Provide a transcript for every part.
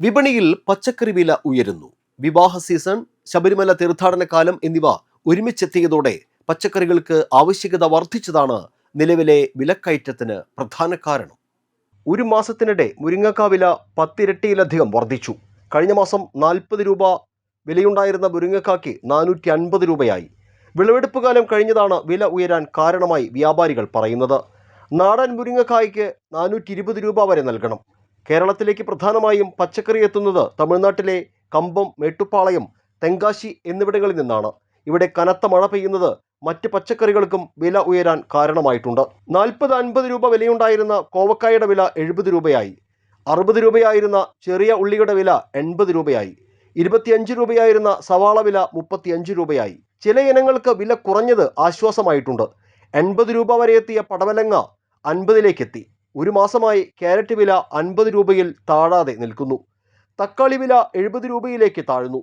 വിപണിയിൽ പച്ചക്കറി വില ഉയരുന്നു. വിവാഹ സീസൺ ശബരിമല തീർത്ഥാടന കാലം എന്നിവ ഒരുമിച്ചെത്തിയതോടെ പച്ചക്കറികൾക്ക് ആവശ്യകത വർദ്ധിച്ചതാണ് നിലവിലെ വിലക്കയറ്റത്തിന് പ്രധാന കാരണം. ഒരു മാസത്തിനിടെ മുരിങ്ങക്കാ വില പത്തിരട്ടിയിലധികം വർദ്ധിച്ചു. കഴിഞ്ഞ മാസം നാൽപ്പത് രൂപ വിലയുണ്ടായിരുന്ന മുരിങ്ങക്കായ്ക്ക് നാനൂറ്റി അൻപത് രൂപയായി. വിളവെടുപ്പ് കാലം കഴിഞ്ഞതാണ് വില ഉയരാൻ കാരണമായി വ്യാപാരികൾ പറയുന്നത്. നാടൻ മുരിങ്ങക്കായ്ക്ക് നാനൂറ്റി രൂപ വരെ നൽകണം. കേരളത്തിലേക്ക് പ്രധാനമായും പച്ചക്കറി എത്തുന്നത് തമിഴ്നാട്ടിലെ കമ്പം മേട്ടുപ്പാളയം തെങ്കാശി എന്നിവിടങ്ങളിൽ നിന്നാണ്. ഇവിടെ കനത്ത മഴ പെയ്യുന്നത് മറ്റ് പച്ചക്കറികൾക്കും വില ഉയരാൻ കാരണമായിട്ടുണ്ട്. നാൽപ്പത് അൻപത് രൂപ വിലയുണ്ടായിരുന്ന കോവക്കായുടെ വില എഴുപത് രൂപയായി. അറുപത് രൂപയായിരുന്ന ചെറിയ ഉള്ളിയുടെ വില എൺപത് രൂപയായി. ഇരുപത്തിയഞ്ച് രൂപയായിരുന്ന സവാള വില മുപ്പത്തിയഞ്ച് രൂപയായി. ചില ഇനങ്ങൾക്ക് വില കുറഞ്ഞത് ആശ്വാസമായിട്ടുണ്ട്. എൺപത് രൂപ വരെ എത്തിയ പടവലങ്ങ അൻപതിലേക്കെത്തി. ഒരു മാസമായി ക്യാരറ്റ് വില അൻപത് രൂപയിൽ താഴാതെ നിൽക്കുന്നു. തക്കാളി വില എഴുപത് രൂപയിലേക്ക് താഴ്ന്നു.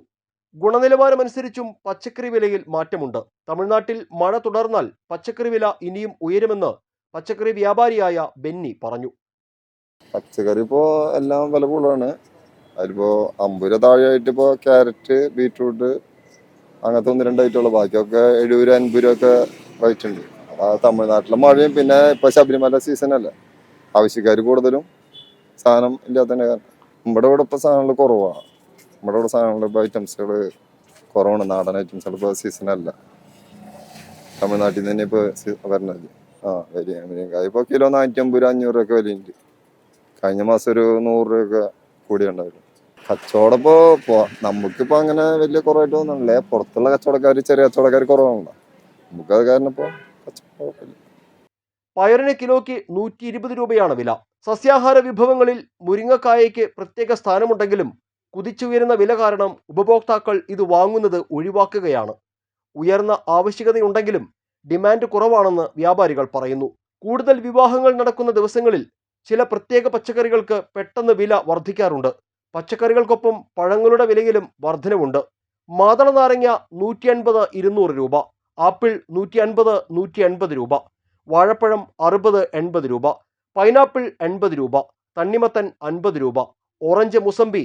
ഗുണനിലവാരമനുസരിച്ചും പച്ചക്കറി വിലയിൽ മാറ്റമുണ്ട്. തമിഴ്നാട്ടിൽ മഴ തുടർന്നാൽ പച്ചക്കറി വില ഇനിയും ഉയരുമെന്ന് പച്ചക്കറി വ്യാപാരിയായ ബെന്നി പറഞ്ഞു. പച്ചക്കറി ഇപ്പോ എല്ലാം വില കൂടുതലാണ്. അതിപ്പോ അമ്പത് രൂപ താഴെയായിട്ട് ഇപ്പോ ക്യാരറ്റ് ബീറ്റ്റൂട്ട് അങ്ങനത്തെ ഒന്ന് രണ്ടായിട്ടുള്ള ബാക്കിയൊക്കെ എഴുപത് രൂപ അൻപത് രൂപ ഒക്കെ റേറ്റ് ഉണ്ട്. തമിഴ്നാട്ടിലെ മഴയും പിന്നെ ഇപ്പൊ ശബരിമല സീസൺ അല്ലേ. ആവശ്യക്കാർ കൂടുതലും സാധനം ഇല്ലാത്ത കാരണം നമ്മുടെ ഇവിടെ ഇപ്പോൾ സാധനങ്ങൾ കുറവാണ് നമ്മുടെ ഇവിടെ സാധനങ്ങൾ ഇപ്പോൾ ഐറ്റംസുകൾ കുറവാണ്. നാടൻ ഐറ്റംസുകൾ ഇപ്പോൾ സീസണല്ല തമിഴ്നാട്ടിൽ നിന്ന് തന്നെ ഇപ്പോൾ വരണത്. ആ വലിയ ഇപ്പോൾ കിലോ നാനൂറ്റി അമ്പത് രൂപ അഞ്ഞൂറ് രൂപയൊക്കെ വിലയുണ്ട് കഴിഞ്ഞ മാസം ഒരു നൂറ് രൂപയൊക്കെ കൂടിയുണ്ടായിരുന്നു കച്ചവടം ഇപ്പോൾ നമുക്കിപ്പോൾ അങ്ങനെ വലിയ കുറവായിട്ട് തോന്നുന്നില്ലേ. പുറത്തുള്ള കച്ചവടക്കാർ ചെറിയ കച്ചവടക്കാർ കുറവാണല്ലോ. നമുക്കത് കാരണം ഇപ്പോൾ കച്ചവടം പയറിന് കിലോയ്ക്ക് നൂറ്റി ഇരുപത് രൂപയാണ് വില. സസ്യാഹാര വിഭവങ്ങളിൽ മുരിങ്ങക്കായയ്ക്ക് പ്രത്യേക സ്ഥാനമുണ്ടെങ്കിലും കുതിച്ചുയരുന്ന വില കാരണം ഉപഭോക്താക്കൾ ഇത് വാങ്ങുന്നത് ഒഴിവാക്കുകയാണ്. ഉയർന്ന ആവശ്യകതയുണ്ടെങ്കിലും ഡിമാൻഡ് കുറവാണെന്ന് വ്യാപാരികൾ പറയുന്നു. കൂടുതൽ വിവാഹങ്ങൾ നടക്കുന്ന ദിവസങ്ങളിൽ ചില പ്രത്യേക പച്ചക്കറികൾക്ക് പെട്ടെന്ന് വില വർദ്ധിക്കാറുണ്ട്. പച്ചക്കറികൾക്കൊപ്പം പഴങ്ങളുടെ വിലയിലും വർധനവുണ്ട്. മാതള നാരങ്ങ നൂറ്റി അൻപത് ഇരുന്നൂറ് രൂപ ആപ്പിൾ നൂറ്റി അൻപത് നൂറ്റി അൻപത് രൂപ വാഴപ്പഴം അറുപത് എൺപത് രൂപ പൈനാപ്പിൾ എൺപത് രൂപ തണ്ണിമത്തൻ അൻപത് രൂപ ഓറഞ്ച് മുസമ്പി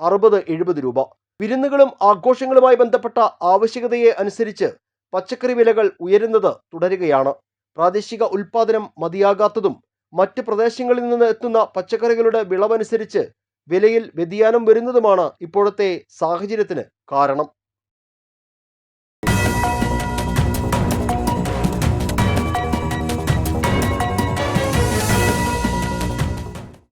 അറുപത് എഴുപത് രൂപ. വിരുന്നുകളും ആഘോഷങ്ങളുമായി ബന്ധപ്പെട്ട ആവശ്യകതയെ അനുസരിച്ച് പച്ചക്കറി വിലകൾ ഉയരുന്നത് തുടരുകയാണ്. പ്രാദേശിക ഉൽപാദനം മതിയാകാത്തതും മറ്റ് പ്രദേശങ്ങളിൽ നിന്ന് എത്തുന്ന പച്ചക്കറികളുടെ വിളവനുസരിച്ച് വിലയിൽ വ്യതിയാനം വരുന്നതുമാണ് ഇപ്പോഴത്തെ സാഹചര്യത്തിന് കാരണം.